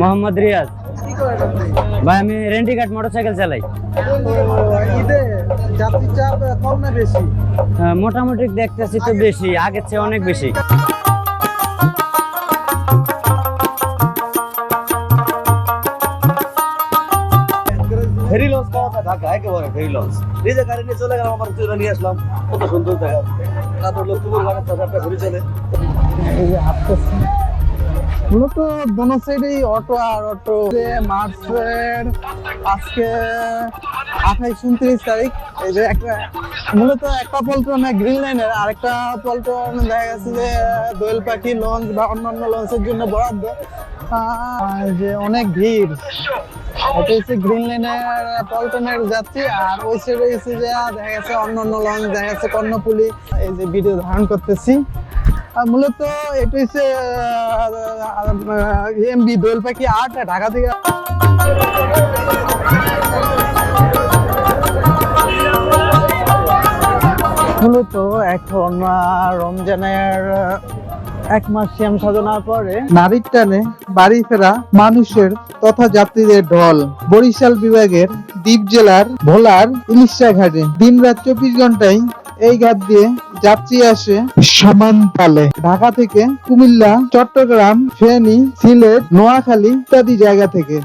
মোহাম্মদ রিয়াজ। ভাই আমি রেন্টিঘাট মোটরসাইকেল চালাই। তো ঈদে যাত্রী চাপ কম না বেশি আহ, মোটামুটি দেখতেছি তো বেশি আগের চেয়ে অনেক বেশি। খাওয়া ঢাকা একেবারে ফেরি লঞ্চ। নিজে গাড়ি নিয়ে চলে গেলাম আমার তুলে নিয়ে আসলাম। কত সুন্দর দেখা তারপর লক্ষ্মীপুর ঘুরে চলে। এই যে হাঁটতেছে মূলত দোনো সাইডেই অটো আর অটো। মার্চের আজকে আঠাইশ উনত্রিশ তারিখ, এই যে একটা মূলত একটা পল্টন গ্রিন লাইনের আরেকটা পল্টন দেখা গেছে যে দোয়েল পাখি লঞ্চ বা অন্যান্য লঞ্চের জন্য বরাদ্দ। যে অনেক ভিড়। এটা হচ্ছে গ্রিন লাইনের পল্টনের যাত্রী আর ওই সাইডে হচ্ছে যে দেখা গেছে অন্যান্য লঞ্চ দেখা গেছে কর্ণপুলি এই যে ভিডিও ধারণ করতেছি। মূলত এটা হচ্ছে এমবি দোয়েল পাখি আট ঢাকা থেকে মূলত এখন রমজানের এক মাস শ্যাম সাধনার পরে নারীর টানে বাড়ি ফেরা মানুষের তথা যাত্রীদের ঢল। বরিশাল বিভাগের দ্বীপ জেলার ভোলার ইলিশা ঘাটে দিন রাত চব্বিশ ঘন্টায় এই ঘাট দিয়ে যাত্রী আসে সমান তালে। ঢাকা থেকে কুমিল্লা, চট্টগ্রাম, ফেনী, সিলেট, নোয়াখালী ইত্যাদি জায়গা থেকে।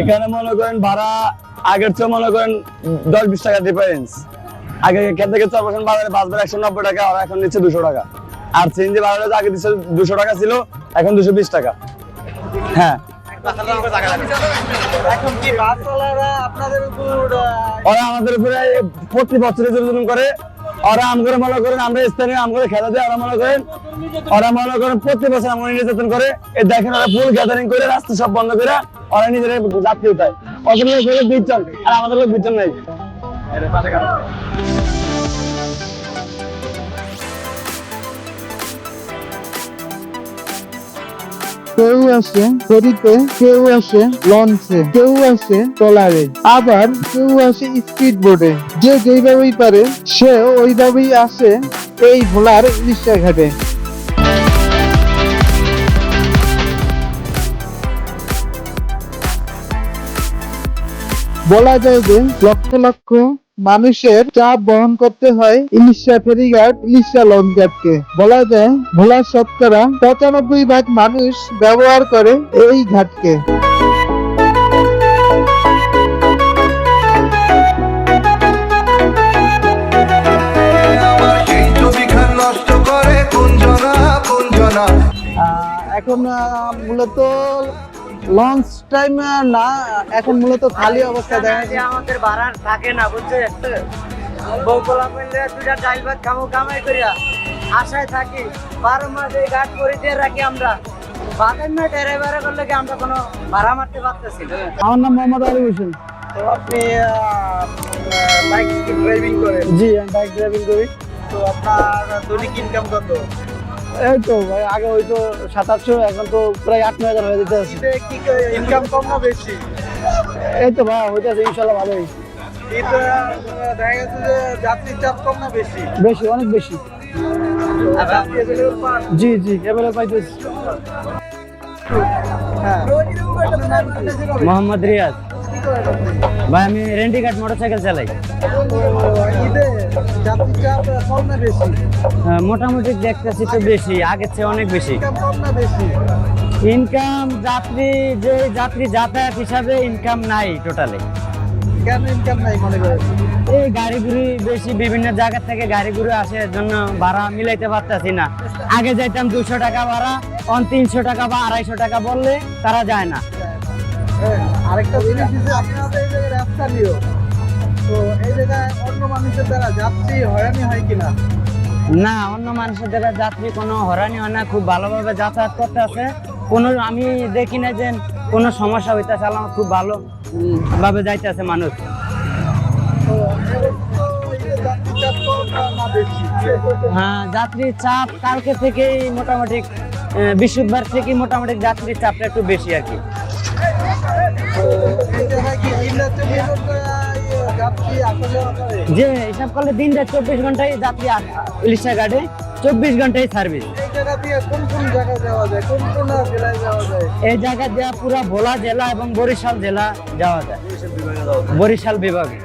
এখানে মনে করেন ভাড়া, আগের চেয়ে মনে করেন দশ বিশ টাকা ডিফারেন্স আগে এখান থেকে চরপাশন বাজারে বাস ভাড়া একশো নব্বই টাকা, আর এখন নিচ্ছে দুশো টাকা। আর সিএনজি ভাড়া আগে দুশো টাকা ছিল, এখন দুশো বিশ টাকা। হ্যাঁ। ওরা আমাদের উপরে প্রতি বছরে জুলুম করে। ওরা আম করে মনে করেন আমরা স্থানীয় আম করে খেলা দেয় ওরা মনে করেন। ওরা মনে করেন প্রতি বছর আমরা নির্যাতন করে। এই দেখেন ওরা ফুল গ্যাদারিং করে রাস্তা সব বন্ধ করে ওরা নিজেরা যাত্রী উঠায় ওদের লোক হলো আর আমাদের লোক বিজন নাই। কেউ আসে ফেরিতে, কেউ আসে লঞ্চে, কেউ আসে ট্রলারে, আবার কেউ আসে স্পিড বোর্ডে যে যেইভাবেই পারে, সে ওইভাবেই আসে এই ভোলার ইলিশা ঘাটে বলা যায় যে লক্ষ লক্ষ মানুষের চাপ বহন করতে হয় ইলিশা ফেরিঘাট ইলিশা লঞ্চ ঘাটকে বলা যায় ভোলা শতকরা পঁচানব্বই ভাগ মানুষ ব্যবহার করে এই ঘাটকে। এখন মূলত লঞ্চ টাইম না এখন মূলত খালি অবস্থা দেখা যে আমাদের ভাড়া থাকে না বুঝছে বউকলা পেলে দুটা ডাইল ভাত খামো কামাই করিয়া আশায় থাকি বারো মাস এই ঘাট পরিতে রাখি আমরা। বাদের না ড্রাইভারে করলে কি আমরা কোনো ভাড়া মারতে পারতেছি আমার নাম মোহাম্মদ আলী হোসেন। তো আপনি বাইক ড্রাইভিং করেন? জি আমি বাইক ড্রাইভিং করি। তো আপনার দৈনিক ইনকাম কত? এই তো ভাই আগে হয়তো সাত আটশো এখন তো প্রায় আট নয় হাজার হয়ে যেতে আছে। ইনকাম কম না বেশি? এই তো ভাই হইতেছে ইনশাল্লাহ ভালোই। দেখা গেছে যে যাত্রীর চাপ কম না বেশি? বেশি অনেক বেশি। জি জি পাইতেছি। হ্যাঁ। মোহাম্মদ রিয়াজ। ভাই আমি রেন্টিঘাট মোটরসাইকেল চালাই। আহ, মোটামুটি দেখতেছি তো বেশি আগের চেয়ে অনেক বেশি। ইনকাম যাত্রী যে যাত্রী যাতায়াত হিসাবে ইনকাম নাই টোটালি এই গাড়ি গুড়ি বেশি বিভিন্ন জায়গা থেকে গাড়ি গুড়ি আসে জন্য ভাড়া মিলাইতে পারতাছি না। আগে যাইতাম দুশো টাকা ভাড়া অন তিনশো টাকা বা আড়াইশো টাকা বললে তারা যায় না। হ্যাঁ, আরেকটা জিনিস আপনাদের তো এই জায়গায় অন্য মানুষের দ্বারা যাত্রী হয়রানি হয় কিনা? না অন্য মানুষের দ্বারা যাত্রী কোনো হরানি হয় না খুব ভালোভাবে যাতায়াত করতে আছে। কোনো আমি দেখি না যে কোনো সমস্যা হইতেছে আমার খুব ভালো ভাবে যাইতেছে মানুষ। হ্যাঁ যাত্রীর চাপ কালকে থেকেই মোটামুটি বৃহস্পতিবার থেকে মোটামুটি যাত্রীর চাপটা একটু বেশি আর কি। যে হিসাব করলে দিন রাত চব্বিশ ঘন্টায় যাত্রী ইলিশা ঘাটে চব্বিশ ঘন্টায় সার্ভিস এই জায়গা দেওয়া পুরা ভোলা জেলা এবং বরিশাল জেলা যাওয়া যায়। বরিশাল বিভাগে।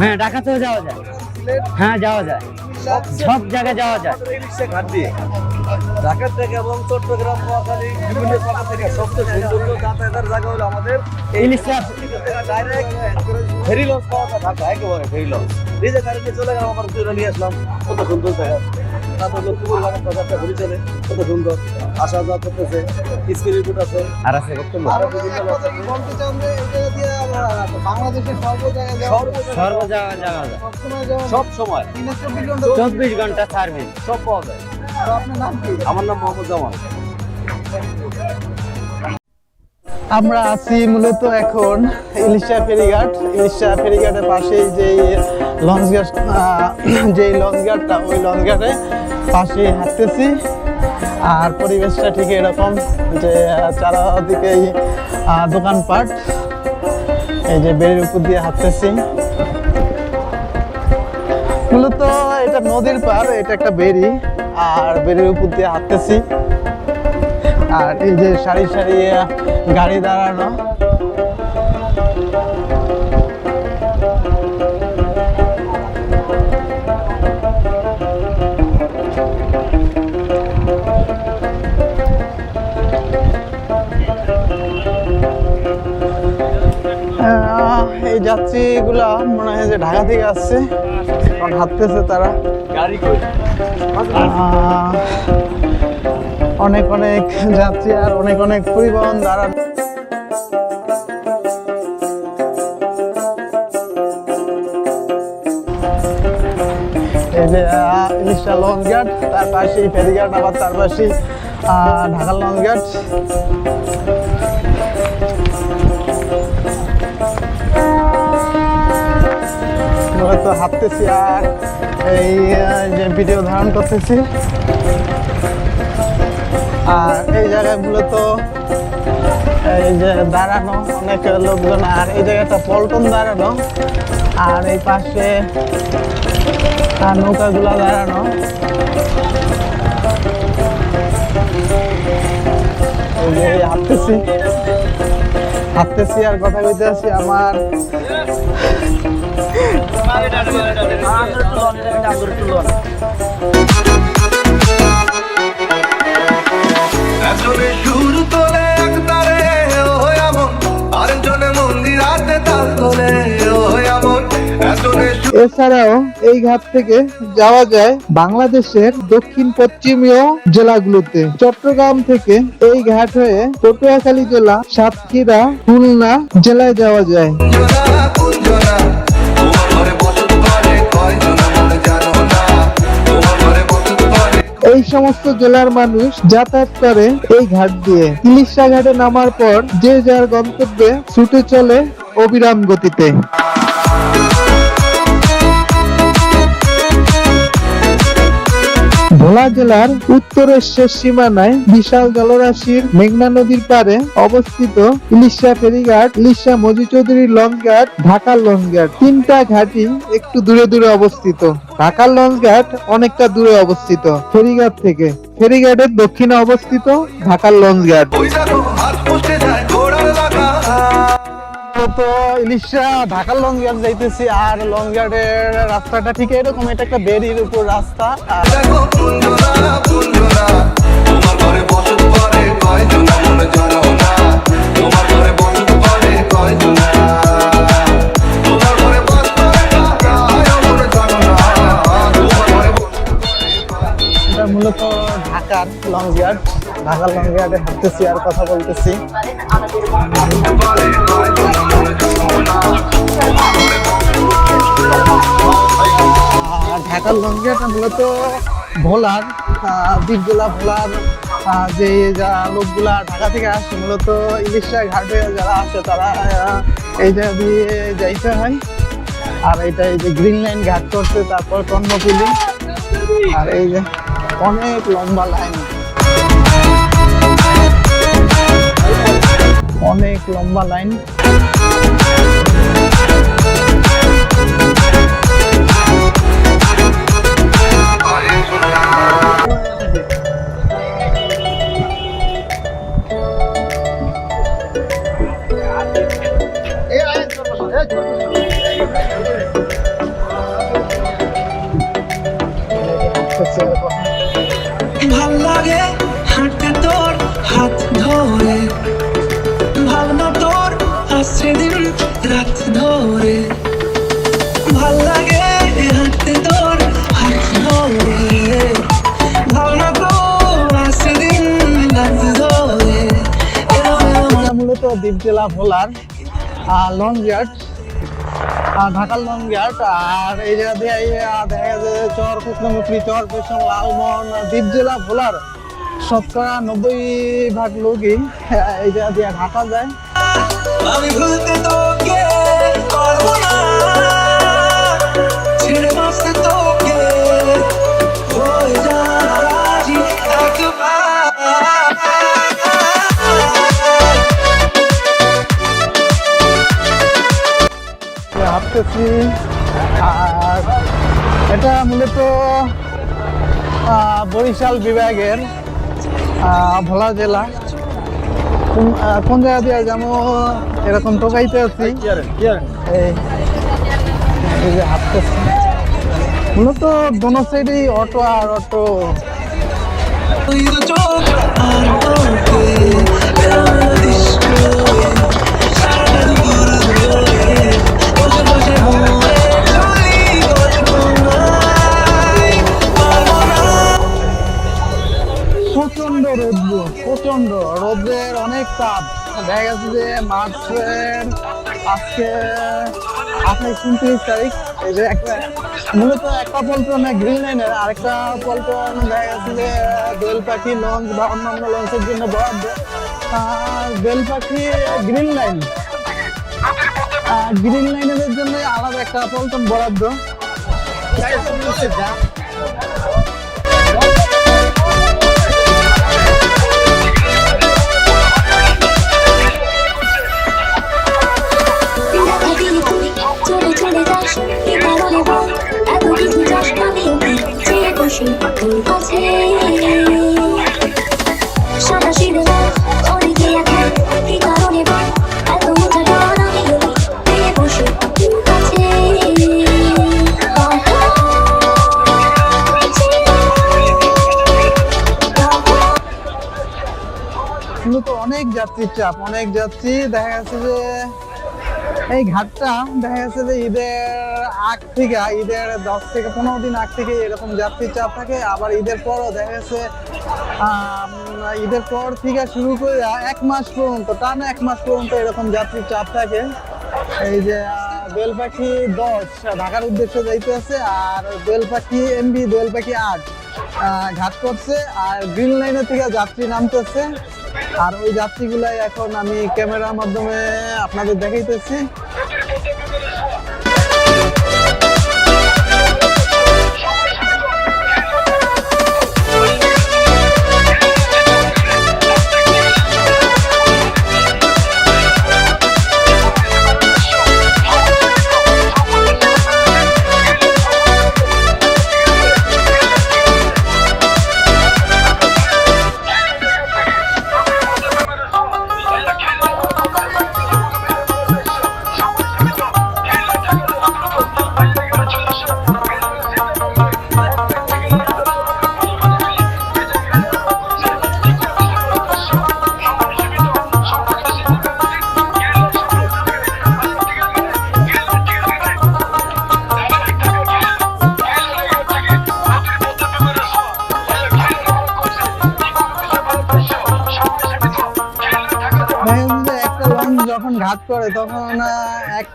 হ্যাঁ ঢাকাতেও যাওয়া যায়। হ্যাঁ যাওয়া যায়। সব জায়গায় যাওয়া যায়। ঢাকা থেকে এবং চট্টগ্রাম নোয়াখালী বিভিন্ন জায়গা থেকে সবচেয়ে সুন্দর যাতায়াতের জায়গা হলো আমাদের ডাইরেক্ট ফেরি লঞ্চ পাওয়া যায় ঢাকা একেবারে ফেরি লঞ্চ নিজে গাড়ি নিয়ে চলে গেলাম আমার দুটো নিয়ে আসলাম। কত সুন্দর জায়গা। তারপর লক্ষ্মীপুর গ্রামের বাজারটা ঘুরে চলে কত সুন্দর। আসা যাওয়া করতেছে স্কুলের বুট আছে। আর আছে বিভিন্ন বাংলাদেশের সর্ব জায়গায় সর্ব যাওয়া যায়। সব সময়। চব্বিশ ঘণ্টা সার্ভিস সব পাওয়া যায়। আমার নাম মোহাম্মদ জামাল। আমরা আছি মূলত এখন ইলিশা ফেরিঘাট। ইলিশা ফেরিঘাটের পাশেই যে লঞ্চ ঘাট যে লঞ্চ ঘাটটা ওই লঞ্চ ঘাটে পাশে হাঁটতেছি। আর পরিবেশটা ঠিক এরকম যে চারদিকেই দোকানপাট। এই যে বেড়ির উপর দিয়ে হাঁটতেছি। মূলত এটা নদীর পার এটা একটা বেরি আর বেরির উপর দিয়ে হাঁটতেছি। আর এই যে সারি সারি গাড়ি দাঁড়ানো। এই যাত্রীগুলা মনে হয় যে ঢাকা থেকে আসছে। কারণ হাঁটতেছে তারা। অনেক অনেক যাত্রী আর অনেক অনেক পরিবহন দ্বারা এই যে আহ, ইলিশা লঞ্চ ঘাট তার পাশে ফেরিঘাট আবার তার পাশে ঢাকার লঞ্চ মূলত হাঁটতেছি আর এই যে ভিডিও ধারণ করতেছি। আর এই জায়গায় মূলত এই যে দাঁড়ানো, অনেক লোকজন, আর এই জায়গাটা পল্টন দাঁড়ানো, আর এই পাশে নৌকাগুলো দাঁড়ানো। হাঁটতেছি। হাঁটতেছি আর কথা বলতে আছি আমার একজনে সুর তোলে এক তারে ও এমন আরেকজনে মন্দির তাল তোলে ও এমন একজনে এছাড়াও এই ঘাট থেকে যাওয়া যায় বাংলাদেশের দক্ষিণ পশ্চিমীয় জেলাগুলোতে। চট্টগ্রাম থেকে এই ঘাট হয়ে পটুয়াখালী জেলা সাতক্ষীরা খুলনা জেলায় যাওয়া যায়। এই সমস্ত জেলার মানুষ যাতায়াত করে এই ঘাট দিয়ে। ইলিশা ঘাটে নামার পর যে যার গন্তব্যে ছুটে চলে অবিরাম গতিতে। ভোলা জেলার উত্তরের শেষ সীমানায় বিশাল জলরাশির মেঘনা নদীর পারে অবস্থিত ইলিশা ফেরিঘাট, ইলিশা মজি চৌধুরীর লঞ্চ ঘাট ঢাকা লঞ্চ ঘাট তিনটা ঘাটই একটু দূরে দূরে অবস্থিত। ঢাকার লঞ্চ ঘাট অনেকটা দূরে অবস্থিত ফেরিঘাট থেকে। ফেরিঘাটের দক্ষিণে অবস্থিত ঢাকার লঞ্চ তো ইলিশা ঢাকার লঞ্চ ঘাট যাইতেছি আর লঞ্চ ঘাটের রাস্তাটা ঠিক এরকম এটা একটা বেরির উপর রাস্তা। মূলত ঢাকার লঞ্চ ঘাট ঢাকার লঞ্চ ঘাটে হাঁটতেছি আর কথা বলতেছি। ঢাকার লঞ্চ মূলত ভোলার আহ, বীরগোলা ভোলার যে লোকগুলা ঢাকা থেকে আসে মূলত ইলিশা ঘাটে যারা আসে তারা আহ, এই দিয়ে যাইতে হয়। আর এটা এই যে গ্রিন লাইন ঘাট করছে তারপর কর্ণপুলি আর এই যে অনেক লম্বা লাইন। অনেক লম্বা লাইন ভাল লাগে রাত ধরে। ভালো লাগে হাঁটতে তোর হাত ধরে। ভাবনা তোর আসছে দিন রাত ধরে। এটা মূলত দ্বীপ জেলা ভোলার লং ইয়ার্ড ঢাকার লং ইয়ার্ড আর এই জায়গা দিয়ে দেখা যাচ্ছে চর কৃষ্ণমুখী চর পেছন লালমোহন দ্বীপ জেলা ভোলার শতকরা নব্বই ভাগ লোকই এই জায়গা দিয়ে ঢাকা যায়। আমি ভুলতে তোকে ভাবতেছি আর এটা মূলত বরিশাল বিভাগের ভোলা জেলা। কোন জায়গা দিয়ে যেমন এরকম টোকাইতে আছি। এই যে মূলত দোনো সাইডেই অটো আর অটো। প্রচণ্ড রৌদ্র প্রচণ্ড রৌদ্রের অনেক তাপ। দেখা গেছে যে মার্চের আজকে আঠাইশ, উনত্রিশ তারিখ। এই যে একটা মূলত একটা পল্টন গ্রিন লাইনের আরেকটা পল্টন দেখা গেছে যে দোয়েল পাখি লঞ্চ বা অন্যান্য লঞ্চের জন্য বরাদ্দ। আর দোয়েল পাখি গ্রিন লাইন গ্রিন লাইনের জন্য আলাদা একটা পল্টন বরাদ্দ। চলে যাস কি কারণে বল এত কিছু যাস আমি ওকে চেয়ে বসি তোর কাছে সাদা সিঁড়ে অনেকে এখন কি কারণে বল এত উঁচা ডর আমি চেয়ে বসি তোর কাছে মূলত অনেক যাত্রীর চাপ, অনেক যাত্রী দেখা যাচ্ছে যে এই ঘাটটা দেখা যাচ্ছে যে ঈদের আগ থেকে ঈদের দশ থেকে পনেরো দিন আগ থেকে এরকম যাত্রীর চাপ থাকে। আবার ঈদের পরও দেখা যাচ্ছে ঈদের পর থেকে শুরু করে এক মাস পর্যন্ত টানা এক মাস পর্যন্ত এরকম যাত্রীর চাপ থাকে। এই যে আহ, দোয়েল পাখি দশ ঢাকার উদ্দেশ্যে যাইতে আছে আর দোয়েল পাখি এমবি দোয়েল পাখি আট ঘাট করছে আর গ্রিন লাইনের থেকে যাত্রী নামতেছে। আর ওই যাত্রীগুলাই এখন আমি ক্যামেরার মাধ্যমে আপনাদের দেখাইতেছি।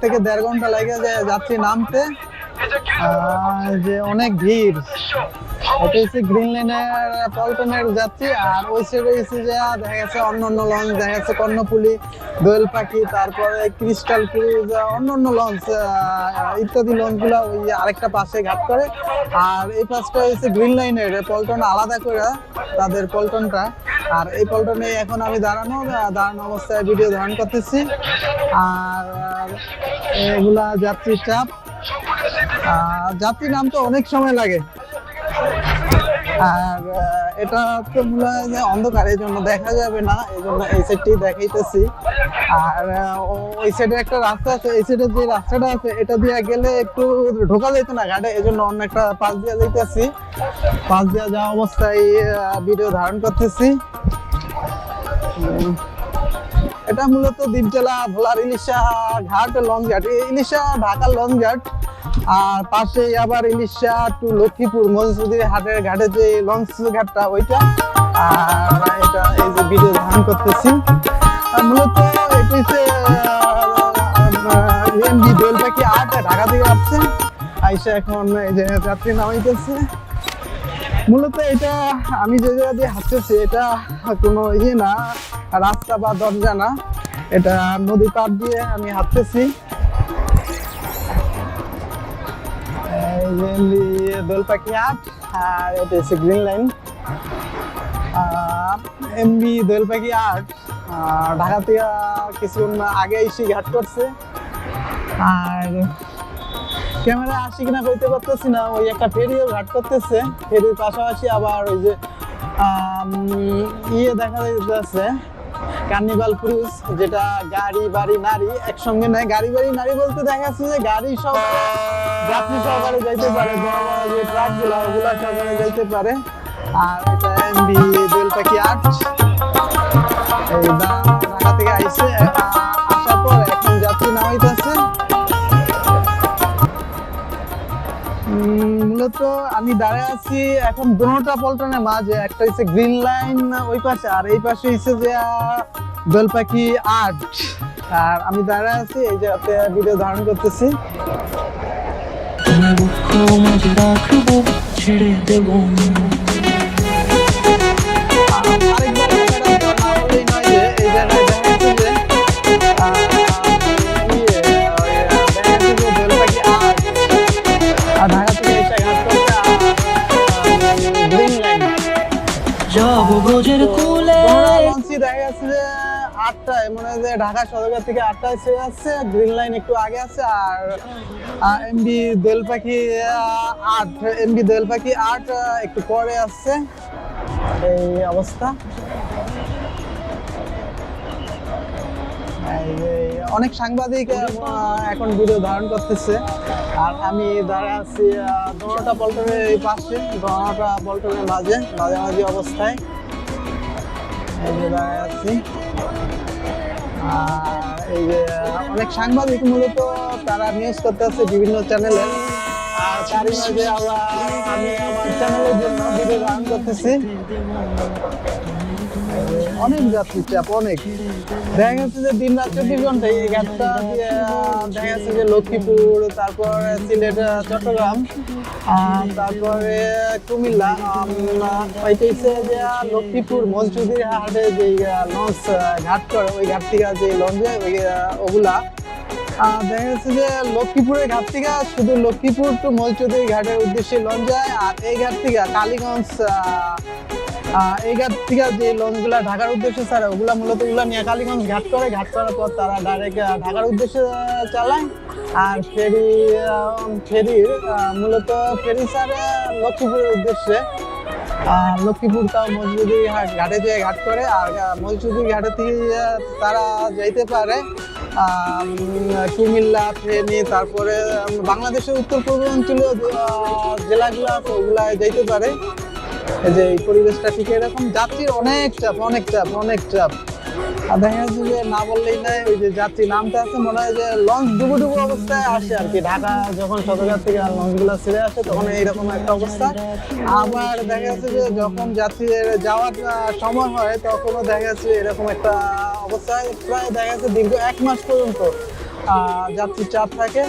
থেকে দেড় ঘণ্টা লেগে যে যাত্রী নামতে। যে অনেক ভিড়। এটা হচ্ছে পল্টনের যাত্রী, আর ওই সাইডে হচ্ছে যে, দেখা গেছে অন্য অন্য লঞ্চ দেখা গেছে কর্ণফুলি। দোয়েল পাখি, তারপরে ক্রিস্টাল ক্রুজ, অন্য অন্য লঞ্চ ইত্যাদি লঞ্চগুলো ওই আরেকটা পাশে ঘাট করে। আর এই পাশটা হচ্ছে গ্রিন লাইনের পল্টন আলাদা করে তাদের পল্টনটা। আর এই পল্টনে এখন আমি দাঁড়ানো দাঁড়ানো অবস্থায় ভিডিও ধারণ করতেছি। আর এগুলা যাত্রীর চাপ। যাত্রী নামতে অনেক সময় লাগে। আর এটা তো মনে হয় অন্ধকার, এই জন্য দেখা যাবে না, এই জন্য এই সাইডটি দেখাইতেছি। আর ওই সাইডে একটা রাস্তা আছে, এই সাইডে যে রাস্তাটা আছে, এটা দিয়ে গেলে একটু ঢোকা যেত না ঘাটে, এই জন্য অন্য একটা পাশ দিয়ে যাইতেছি। পাশ দিয়ে যাওয়া অবস্থায় ভিডিও ধারণ করতেছি। এটা মূলত দ্বীপজেলা ভোলার ইলিশা ঘাট, লঞ্চ ঘাট। ইলিশা ঢাকার লঞ্চ ঘাট। আর পাশে আবার ইলিশা টু লক্ষ্মীপুর মজুদির হাটের ঘাটে যে লঞ্চ ঘাটটা, ওইটা। আর এটা এই যে ভিডিও ধারণ করতেছি। মূলত এটা এমবি দোল পাখি আট ঢাকা থেকে আসছে। আইসা এখন এই যে যাত্রী নামাইতেছে। মূলত এটা আমি যে জায়গা দিয়ে হাঁটতেছি, এটা কোনো ইয়ে না, রাস্তা বা দরজা না। এটা নদী পার দিয়ে আমি হাঁটতেছি। এই যে এমনি দোল পাখি আট আর এটা হচ্ছে গ্রিন লাইন এমবি দোল পাখি আট। ঢাকা থেকে কিছুক্ষণ আগে এসে ঘাট করছে। আর ক্যামেরা আসি কিনা কইতে পারতেছি না, ওই একটা ফেরিও ঘাট করতেছে। ফেরির পাশাপাশি আবার ওই যে ইয়ে দেখা যাচ্ছে কার্নিভাল ক্রুজ যেটা গাড়ি, বাড়ি, নারী একসঙ্গে নেয়। গাড়ি, বাড়ি, নারী বলতে দেখা যাচ্ছে যে গাড়ি সব যাত্রী সহকারে যাইতে পারে, বড় বড় যে সহকারে যাইতে পারে। আর এটা এমবি দোল পাখি আট এই দাম থেকে আইসে আসার পর এখন যাত্রী নামাইতেছে। মূলত আমি দাঁড়ায় আছি এখন দুটা পল্টনের মাঝে। একটা হচ্ছে গ্রিন লাইন ওই পাশে আর এই পাশে হচ্ছে যে দোলপাখি দোল পাখি আট। আর আমি দাঁড়ায় আছি, এই যে ভিডিও ধারণ করতেছি। ছেড়ে দেবো। ঢাকা সদরঘাট থেকে আটটায় ছেড়ে যাচ্ছে গ্রিন লাইন একটু আগে আছে, আর এমবি দোয়েল পাখি আট এমবি দোয়েল পাখি আট একটু পরে আসছে। এই অবস্থা। অনেক সাংবাদিক এখন ভিডিও ধারণ করতেছে। আর আমি দাঁড়ায় আছি দোনোটা পল্টনের এই পাশে দোনোটা পল্টনের মাঝে, মাঝামাঝি অবস্থায়। দাঁড়ায় আছি। অনেক সাংবাদিক মূলত তারা নিউজ করতে আছে বিভিন্ন চ্যানেলে আমরা আমি আমার চ্যানেলের জন্য ভিডিও করতেছি। অনেক যাত্রী চাপ অনেক। দেখা যাচ্ছে যে দিন রাত চব্বিশ ঘণ্টা এই আহ, দেখা যাচ্ছে যে লক্ষ্মীপুর তারপর সিলেট চট্টগ্রাম তারপরে কুমিল্লা ওইটা যে লক্ষ্মীপুর মসজিদের হাটে যে লঞ্চ ঘাট করে ওই ঘাট থেকে যে লঞ্চ যায় ওই ওগুলা। দেখা যাচ্ছে যে লক্ষ্মীপুরের ঘাট থেকে শুধু লক্ষ্মীপুর টু মলচৌধুরী ঘাটের উদ্দেশ্যে লঞ্চ যায় আর এই ঘাট থেকে কালীগঞ্জ আহ, আহ, এই ঘাট থেকে যে লঞ্চগুলা ঢাকার উদ্দেশ্যে ছাড়ে ওগুলা মূলত ওগুলা নিয়ে কালীগঞ্জ ঘাট করে ঘাট করার পর তারা ডাইরেক্ট ঢাকার উদ্দেশ্যে চালায়। আর ফেরি ফেরির মূলত ফেরি ছাড়ে লক্ষ্মীপুরের উদ্দেশ্যে। লক্ষ্মীপুর তাও মজুদি ঘাটে যেয়ে ঘাট করে আর মজুদি ঘাটে থেকে তারা যাইতে পারে। কুমিল্লা ফেনী তারপরে বাংলাদেশের উত্তর আহ, জেলাগুলো ওগুলায় যাইতে পারে। এই যে এই পরিবেশটা ঠিক এরকম, যাত্রীর অনেক চাপ অনেক চাপ অনেক চাপ। আর দেখা যাচ্ছে যে না বললেই নাই ওই যে যাত্রী নামতে আছে, মনে হয় যে লঞ্চ ডুবু ডুবু অবস্থায় আসে আর কি। ঢাকা যখন সদরঘাট থেকে লঞ্চগুলো ছেড়ে আসে, তখন এইরকম একটা অবস্থা। আবার দেখা যাচ্ছে যে যখন যাত্রীদের যাওয়ার সময় হয়, তখনও দেখা যাচ্ছে এরকম একটা অবস্থায় প্রায় দেখা যাচ্ছে দীর্ঘ এক মাস পর্যন্ত যাত্রীর চাপ থাকে।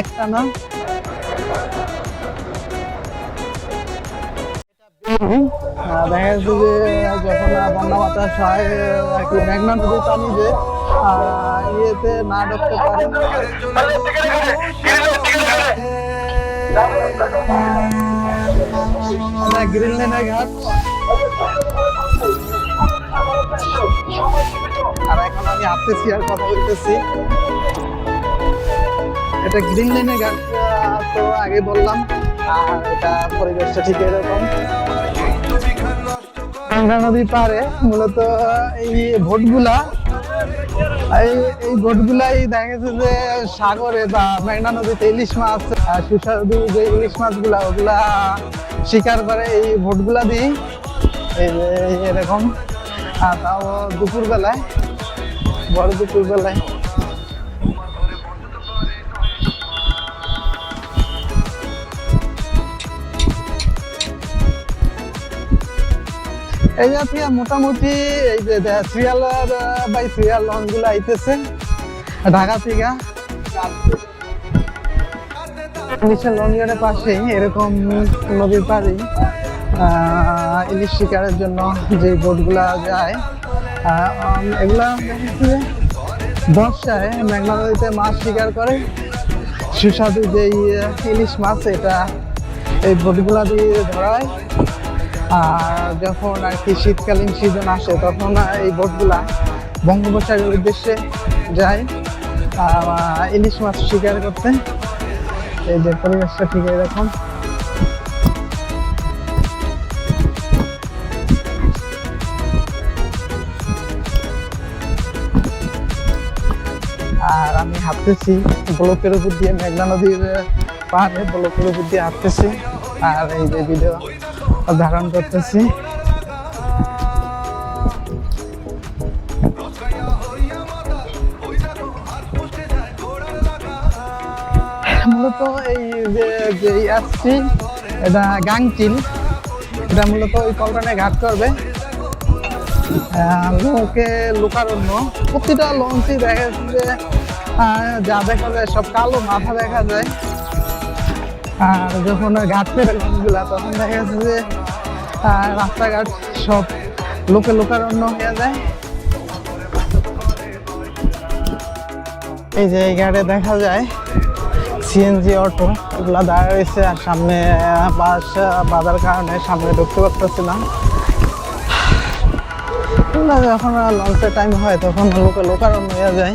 একটানা দেখা যাচ্ছে যে যখন বন্যা বাতাস হয় কি মেঘনা নদীর পানি যে ইয়েতে না ঢুকতে পারে এটা গ্রিন লাইনের ঘাট। আর এখন আমি হাঁটতেছি আর কথা বলতেছি। এটা গ্রিন লাইনের ঘাট তো আগে বললাম, আর এটা পরিবেশটা ঠিক এরকম। গঙ্গা নদী পারে মূলত এই ভোটগুলা, এই এই ভোটগুলাই দেখা গেছে যে সাগরে বা মেঘনা নদীতে ইলিশ মাছ সুস্বাদু যে ইলিশ মাছগুলা, ওগুলা শিকার করে এই ভোটগুলা দিয়ে এই এরকম। আর তাও দুপুর বেলায় বড় দুপুর এই জাতীয় মোটামুটি এই যে সিরিয়াল বাই সিরিয়াল লঞ্চগুলো আইতেছে। ঢাকা থেকে। ইলিশের লঞ্চের পাশেই, এরকম নদীর পাড়ে ইলিশ শিকারের জন্য যে বোটগুলা যায় এগুলা বর্ষায় মেঘনা নদীতে মাছ শিকার করে। সুস্বাদু যে ইলিশ মাছ, এটা এই বোটগুলা দিয়ে ধরা আর যখন আর কি শীতকালীন সিজন আসে, তখন এই বোটগুলা বঙ্গোপসাগরের উদ্দেশ্যে যায় ইলিশ মাছ শিকার করতে। এই যে পরিবেশটা ঠিক এরকম। আর আমি হাঁটতেছি ব্লকের উপর দিয়ে মেঘনা নদীর পাহাড়ে ব্লকের উপর দিয়ে হাঁটতেছি। আর এই যে ভিডিও ধারণ করতেছি। মূলত এই যে আসছি, এটা গাংচিল। এটা মূলত ওই কলকাতায় ঘাট করবে। লোকে লোকারণ্য। প্রতিটা লঞ্চই দেখা যাচ্ছে যে যা দেখা যায় সব কালো মাথা দেখা যায়। আর যখন ঘাট করে লঞ্চগুলা, তখন দেখা যাচ্ছে যে রাস্তাঘাট সব লোকে লোকারণ্য হয়ে যায়। এই যে এই দেখা যায় সিএনজি অটো এগুলা দাঁড়িয়ে রয়েছে আর সামনে বাস বাঁধার কারণে সামনে ঢুকতে পারতেছিলাম। যখন লঞ্চের টাইম হয়, তখন লোকে লোকারণ্য হয়ে যায়।